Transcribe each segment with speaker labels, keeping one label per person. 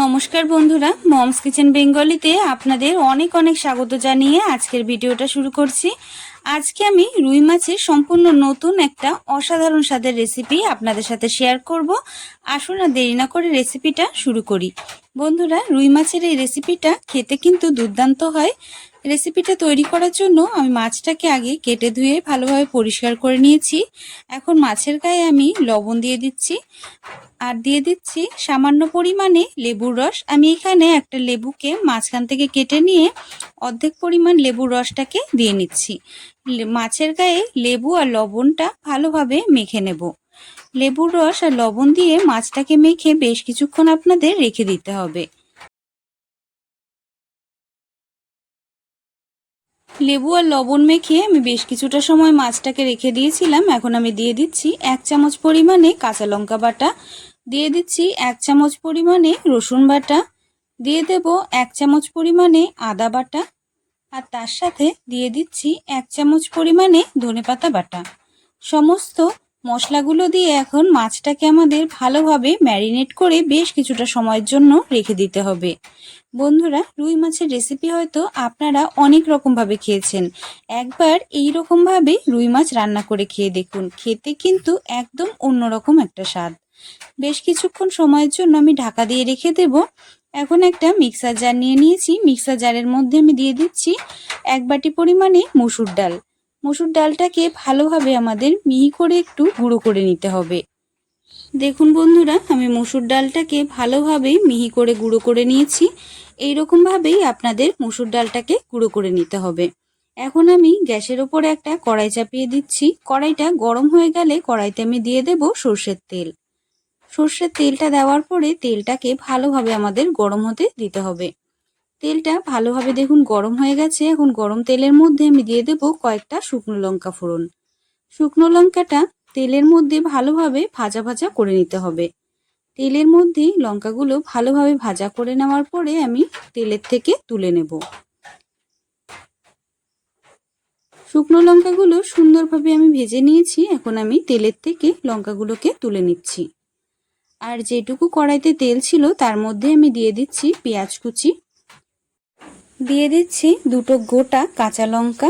Speaker 1: নমস্কার বন্ধুরা, moms kitchen বেঙ্গলিতে আপনাদের অনেক অনেক স্বাগত জানিয়ে আজকের ভিডিওটা শুরু করছি। আজকে আমি রুই মাছের সম্পূর্ণ নতুন একটা অসাধারণ স্বাদের রেসিপি আপনাদের সাথে শেয়ার করব। আসুন আর দেরি না করে রেসিপিটা শুরু করি। বন্ধুরা, রুই মাছের এই রেসিপিটা খেতে কিন্তু দুর্দান্ত হয়। রেসিপিটা তৈরি করার জন্য আমি মাছটাকে আগে কেটে ধুয়ে ভালোভাবে পরিষ্কার করে নিয়েছি। এখন মাছের গায়ে আমি লবণ দিয়ে দিচ্ছি। আর দিয়ে দিচ্ছি সামান্য পরিমাণে লেবুর রস। আমি এখানে একটা লেবুকে মাঝখান থেকে কেটে নিয়ে অর্ধেক পরিমাণ লেবুর রসটাকে দিয়ে নিচ্ছি। মাছের গায়ে লেবু আর লবণটা ভালোভাবে মেখে নেব। লেবুর রস আর লবণ দিয়ে মাছটাকে মেখে বেশ কিছুক্ষণ আপনাদের রেখে দিতে হবে। লেবু আর লবণ মেখে আমি বেশ কিছুটা সময় মাছটাকে রেখে দিয়েছিলাম। এখন আমি দিয়ে দিচ্ছি এক চামচ পরিমাণে কাঁচা লঙ্কা বাটা। দিয়ে দিচ্ছি এক চামচ পরিমাণে রসুন বাটা। দিয়ে দেব এক চামচ পরিমাণে আদা বাটা। আর তার সাথে দিয়ে দিচ্ছি এক চামচ পরিমাণে ধনেপাতা বাটা। সমস্ত মশলাগুলো দিয়ে এখন মাছটাকে আমাদের ভালোভাবে ম্যারিনেট করে বেশ কিছুটা সময়ের জন্য রেখে দিতে হবে। বন্ধুরা, রুই মাছের রেসিপি হয়তো আপনারা অনেক রকমভাবে খেয়েছেন। একবার এই রকমভাবে রুই মাছ রান্না করে খেয়ে দেখুন। খেতে কিন্তু একদম অন্যরকম একটা স্বাদ। বেশ কিছুক্ষণ সময়ের জন্য আমি ঢাকা দিয়ে রেখে দেব। এখন একটা মিক্সার জার নিয়ে নিয়েছি। মিক্সার জারের মধ্যে আমি দিয়ে দিচ্ছি এক বাটি পরিমাণে মুসুর ডাল। মসুর ডালটাকে ভালোভাবে আমাদের মিহি করে একটু গুঁড়ো করে নিতে হবে। দেখুন বন্ধুরা, আমি মসুর ডালটাকে ভালোভাবে মিহি করে গুঁড়ো করে নিয়েছি। এই রকমভাবেই আপনাদের মসুর ডালটাকে গুঁড়ো করে নিতে হবে। এখন আমি গ্যাসের ওপরে একটা কড়াই চাপিয়ে দিচ্ছি। কড়াইটা গরম হয়ে গেলে কড়াইতে আমি দিয়ে দেব সর্ষের তেল। সর্ষের তেলটা দেওয়ার পরে তেলটাকে ভালোভাবে আমাদের গরম হতে দিতে হবে। তেলটা ভালোভাবে দেখুন গরম হয়ে গেছে। এখন গরম তেলের মধ্যে আমি দিয়ে দেব কয়েকটা শুকনো লঙ্কা ফোড়ন। শুকনো লঙ্কাটা তেলের মধ্যে ভালোভাবে ভাজা ভাজা করে নিতে হবে। তেলের মধ্যে লঙ্কাগুলো ভালোভাবে ভাজা করে নেওয়ার পরে আমি তেলের থেকে তুলে নেব। শুকনো লঙ্কাগুলো সুন্দরভাবে আমি ভেজে নিয়েছি। এখন আমি তেলের থেকে লঙ্কাগুলোকে তুলে নিচ্ছি। আর যেটুকু কড়াইতে তেল ছিল তার মধ্যে আমি দিয়ে দিচ্ছি পেঁয়াজ কুচি দিয়ে দিচ্ছি দুটো গোটা কাঁচা লঙ্কা।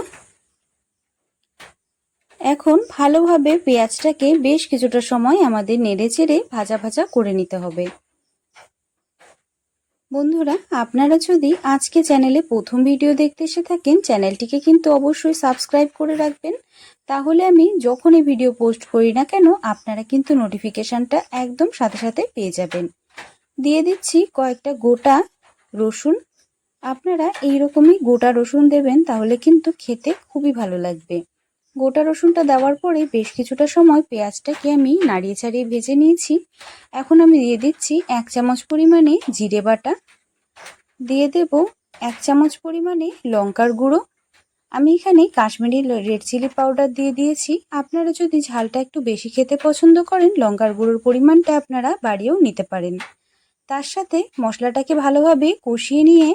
Speaker 1: এখন ভালোভাবে পেঁয়াজটাকে বেশ কিছুটা সময় আমাদের নেড়ে চেড়ে ভাজা ভাজা করে নিতে হবে। বন্ধুরা, আপনারা যদি আজকে চ্যানেলে প্রথম ভিডিও দেখতে এসে থাকেন, চ্যানেলটিকে কিন্তু অবশ্যই সাবস্ক্রাইব করে রাখবেন। তাহলে আমি যখনই ভিডিও পোস্ট করি না কেন, আপনারা কিন্তু নোটিফিকেশানটা একদম সাথে সাথে পেয়ে যাবেন। দিয়ে দিচ্ছি কয়েকটা গোটা রসুন আপনারা এইরকমই গোটা রসুন দেবেন, তাহলে কিন্তু খেতে খুবই ভালো লাগবে। গোটা রসুনটা দেওয়ার পরে বেশ কিছুটা সময় পেঁয়াজটাকে আমি নাড়িয়ে ছাড়িয়ে ভেজে নিয়েছি। এখন আমি দিয়ে দিচ্ছি এক চামচ পরিমাণে জিরে বাটা। দিয়ে দেব এক চামচ পরিমাণে লঙ্কার গুঁড়ো। আমি এখানে কাশ্মীরি রেড চিলি পাউডার দিয়ে দিয়েছি। আপনারা যদি ঝালটা একটু বেশি খেতে পছন্দ করেন, লঙ্কার গুঁড়োর পরিমাণটা আপনারা বাড়িয়েও নিতে পারেন। তার সাথে মশলাটাকে ভালোভাবে কষিয়ে নিয়ে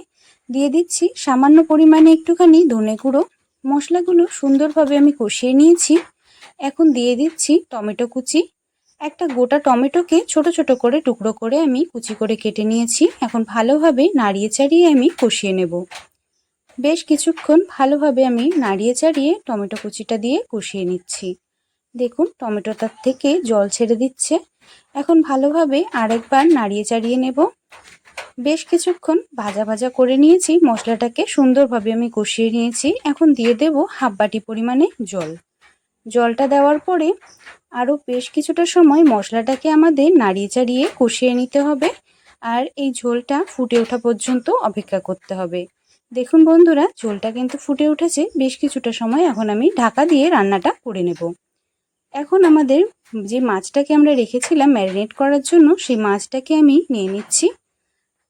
Speaker 1: দিয়ে দিচ্ছি সামান্য পরিমাণে একটুখানি ধনে গুঁড়ো। মশলাগুলো সুন্দরভাবে আমি কষিয়ে নিয়েছি। এখন দিয়ে দিচ্ছি টমেটো কুচি। একটা গোটা টমেটোকে ছোট ছোট করে টুকরো করে আমি কুচি করে কেটে নিয়েছি। এখন ভালোভাবে নাড়িয়ে চাড়িয়ে আমি কষিয়ে নেব। বেশ কিছুক্ষণ ভালোভাবে আমি নাড়িয়ে চাড়িয়ে টমেটো কুচিটা দিয়ে কষিয়ে নিচ্ছি। দেখুন, টমেটোটার থেকে জল ছেড়ে দিচ্ছে। এখন ভালোভাবে আরেকবার নাড়িয়ে চাড়িয়ে নেব। বেশ কিছুক্ষণ ভাজা ভাজা করে নিয়েছি, মশলাটাকে সুন্দরভাবে আমি কষিয়ে নিয়েছি। এখন দিয়ে দেব হাফ বাটি পরিমাণে জল। জলটা দেওয়ার পরে আরও বেশ কিছুটা সময় মশলাটাকে আমাদের নাড়িয়ে চাড়িয়ে কষিয়ে নিতে হবে আর এই ঝোলটা ফুটে ওঠা পর্যন্ত অপেক্ষা করতে হবে। দেখুন বন্ধুরা, ঝোলটা কিন্তু ফুটে উঠেছে। বেশ কিছুটা সময় এখন আমি ঢাকা দিয়ে রান্নাটা করে নেব। এখন আমাদের যে মাছটাকে আমরা রেখেছিলাম ম্যারিনেট করার জন্য, সেই মাছটাকে আমি নিয়ে নিচ্ছি।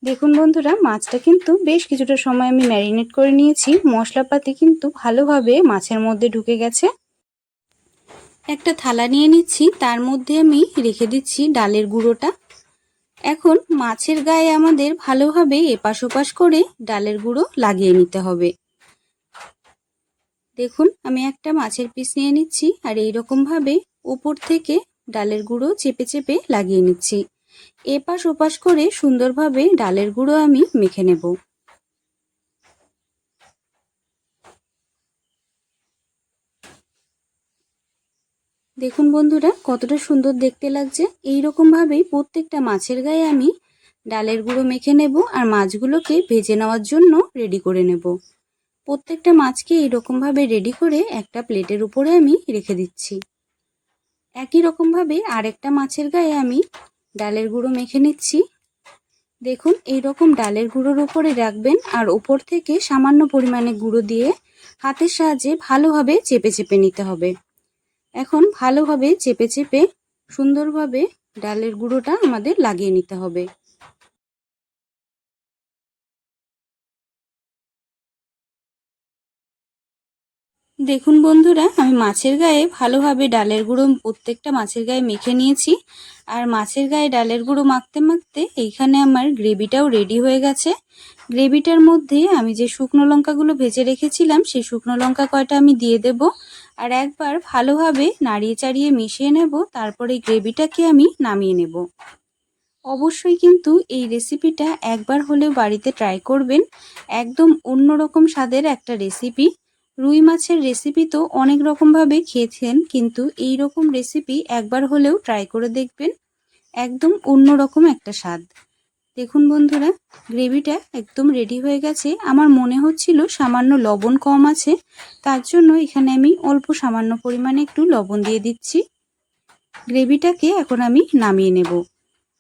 Speaker 1: দেখুন বন্ধুরা, মাছটা কিন্তু বেশ কিছুটা সময় আমি ম্যারিনেট করে নিয়েছি। মশলাপাতি কিন্তু ভালোভাবে মাছের মধ্যে ঢুকে গেছে। একটা থালা নিয়ে নিচ্ছি, তার মধ্যে আমি রেখে দিচ্ছি ডালের গুঁড়োটা। এখন মাছের গায়ে আমাদের ভালোভাবে এপাশ ওপাশ করে ডালের গুঁড়ো লাগিয়ে নিতে হবে। দেখুন, আমি একটা মাছের পিস নিয়ে নিচ্ছি আর এই উপর থেকে ডালের গুঁড়ো চেপে চেপে লাগিয়ে নিচ্ছি। এপাশ ওপাশ করে সুন্দরভাবে ডালের গুঁড়ো আমি মেখে নেব। দেখুন বন্ধুরা, কতটা সুন্দর দেখতে লাগছে। এই ভাবেই প্রত্যেকটা মাছের গায়ে আমি ডালের গুঁড়ো মেখে নেব আর মাছগুলোকে ভেজে নেওয়ার জন্য রেডি করে নেব। প্রত্যেকটা মাছকে এইরকমভাবে রেডি করে একটা প্লেটের উপরে আমি রেখে দিচ্ছি। একই রকমভাবে আরেকটা মাছের গায়ে আমি ডালের গুঁড়ো মেখে নিচ্ছি। দেখুন এই রকম ডালের গুঁড়োর উপরে রাখবেন আর উপর থেকে সামান্য পরিমাণে গুঁড়ো দিয়ে হাতের সাহায্যে ভালোভাবে চেপে চেপে নিতে হবে। এখন ভালোভাবে চেপে চেপে সুন্দরভাবে ডালের গুঁড়োটা আমাদের লাগিয়ে নিতে হবে। দেখুন বন্ধুরা, আমি মাছের গায়ে ভালোভাবে ডালের গুঁড়ো, প্রত্যেকটা মাছের গায়ে মেখে নিয়েছি। আর মাছের গায়ে ডালের গুঁড়ো মাখতে মাখতে এইখানে আমার গ্রেভিটাও রেডি হয়ে গেছে। গ্রেভিটার মধ্যে আমি যে শুকনো লঙ্কাগুলো ভেজে রেখেছিলাম, সেই শুকনো লঙ্কা কয়টা আমি দিয়ে দেব। আর একবার ভালোভাবে নাড়িয়ে চাড়িয়ে মিশিয়ে নেব, তারপরে গ্রেভিটাকে আমি নামিয়ে নেব। অবশ্যই কিন্তু এই রেসিপিটা একবার হলেও বাড়িতে ট্রাই করবেন। একদম অন্যরকম স্বাদের একটা রেসিপি। রুই মাছের রেসিপি তো অনেক রকমভাবে খেয়েছেন, কিন্তু এই রকম রেসিপি একবার হলেও ট্রাই করে দেখবেন। একদম অন্যরকম একটা স্বাদ। দেখুন বন্ধুরা গ্রেভিটা একদম রেডি হয়ে গেছে। আমার মনে হচ্ছিল সামান্য লবণ কম আছে, তার জন্য এখানে আমি অল্প সামান্য পরিমাণে একটু লবণ দিয়ে দিচ্ছি। গ্রেভিটাকে এখন আমি নামিয়ে নেব।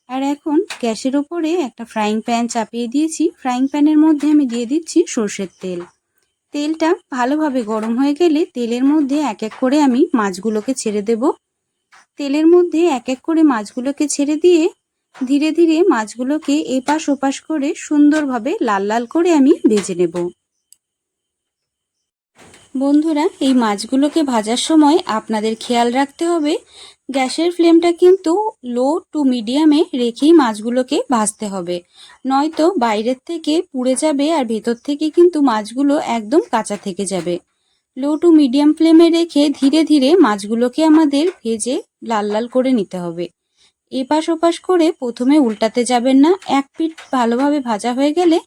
Speaker 1: আর এখন গ্যাসের ওপরে একটা ফ্রাইং প্যান চাপিয়ে দিয়েছি। ফ্রাইং প্যানের মধ্যে আমি দিয়ে দিচ্ছি সর্ষের তেল। তেলটা ভালোভাবে গরম হয়ে গেলে তেলের মধ্যে এক এক করে আমি মাছগুলোকে ছেড়ে দেব। তেলের মধ্যে এক এক করে মাছগুলোকে ছেড়ে দিয়ে ধীরে ধীরে মাছগুলোকে এপাশ ওপাশ করে সুন্দরভাবে লাল লাল করে আমি ভেজে নেব। বন্ধুরা, এই মাছগুলোকে ভাজার সময় আপনাদের খেয়াল রাখতে হবে, গ্যাসের ফ্লেমটা কিন্তু লো টু মিডিয়ামে রেখেই মাছগুলোকে ভাজতে হবে। নয়তো বাইরের থেকে পুড়ে যাবে আর ভেতর থেকে কিন্তু মাছগুলো একদম কাঁচা থেকে যাবে। লো টু মিডিয়াম ফ্লেমে রেখে ধীরে ধীরে মাছগুলোকে আমাদের ভেজে লাল লাল করে নিতে হবে। এপাশ ওপাশ করে প্রথমে উল্টাতে যাবেন না, এক পিঠ ভালোভাবে ভাজা হয়ে গেলে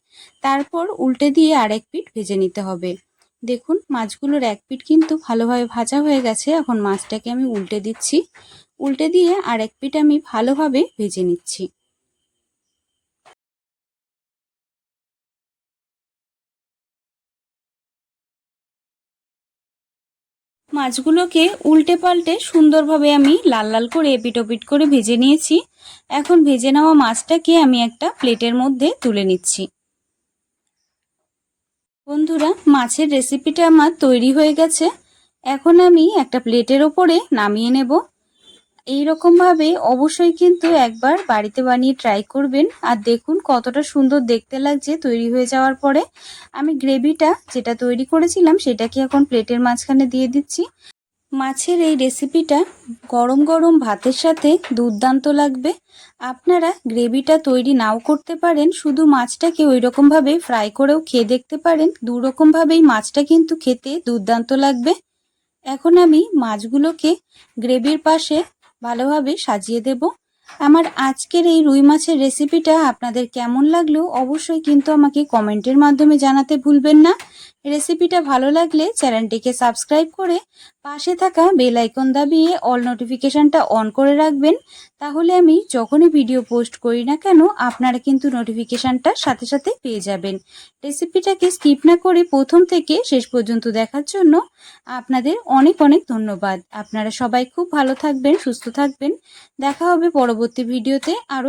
Speaker 1: তারপর উল্টে দিয়ে আরেক পিঠ ভেজে নিতে হবে। দেখুন, মাছগুলোর এক পিঠ কিন্তু ভালোভাবে ভাজা হয়ে গেছে। এখন মাছটাকে আমি উল্টে দিচ্ছি। উল্টে দিয়ে আর এক পিঠ আমি ভালোভাবে ভেজে নিচ্ছি। মাছগুলোকে উল্টে পাল্টে সুন্দরভাবে আমি লাল লাল করে এপিটোপিট করে ভেজে নিয়েছি। এখন ভেজে নেওয়া মাছটাকে আমি একটা প্লেটের মধ্যে তুলে নিচ্ছি। বন্ধুরা, মাছের রেসিপিটা আমার তৈরি হয়ে গেছে। এখন আমি একটা প্লেটের ওপরে নামিয়ে নেব। এই ভাবে অবশ্যই কিন্তু একবার বাড়িতে বানিয়ে ট্রাই করবেন। আর দেখুন কতটা সুন্দর দেখতে লাগছে তৈরি হয়ে যাওয়ার পরে। আমি গ্রেভিটা যেটা তৈরি করেছিলাম সেটাকে এখন প্লেটের মাঝখানে দিয়ে দিচ্ছি। মাছের এই রেসিপিটা গরম গরম ভাতের সাথে দুর্দান্ত লাগবে। আপনারা গ্রেভিটা তৈরি নাও করতে পারেন, শুধু মাছটাকে ওই রকমভাবে ফ্রাই করেও খেয়ে দেখতে পারেন। দু রকমভাবেই মাছটা কিন্তু খেতে দুর্দান্ত লাগবে। এখন আমি মাছগুলোকে গ্রেভির পাশে ভালোভাবে সাজিয়ে দেব। আমার আজকের এই রুই মাছের রেসিপিটা আপনাদের কেমন লাগল অবশ্যই কিন্তু আমাকে কমেন্টের মাধ্যমে জানাতে ভুলবেন না। রেসিপিটা ভালো লাগলে চ্যানেলটিকে সাবস্ক্রাইব করে পাশে থাকা বেল আইকন দাবিয়ে অল নোটিফিকেশনটা অন করে রাখবেন। তাহলে আমি যখনই ভিডিও পোস্ট করি না কেন, আপনারা কিন্তু নোটিফিকেশনটা সাথে সাথে পেয়ে যাবেন। রেসিপিটাকে স্কিপ না করে প্রথম থেকে শেষ পর্যন্ত দেখার জন্য আপনাদের অনেক অনেক ধন্যবাদ। আপনারা সবাই খুব ভালো থাকবেন, সুস্থ থাকবেন। দেখা হবে পরবর্তী ভিডিওতে আরও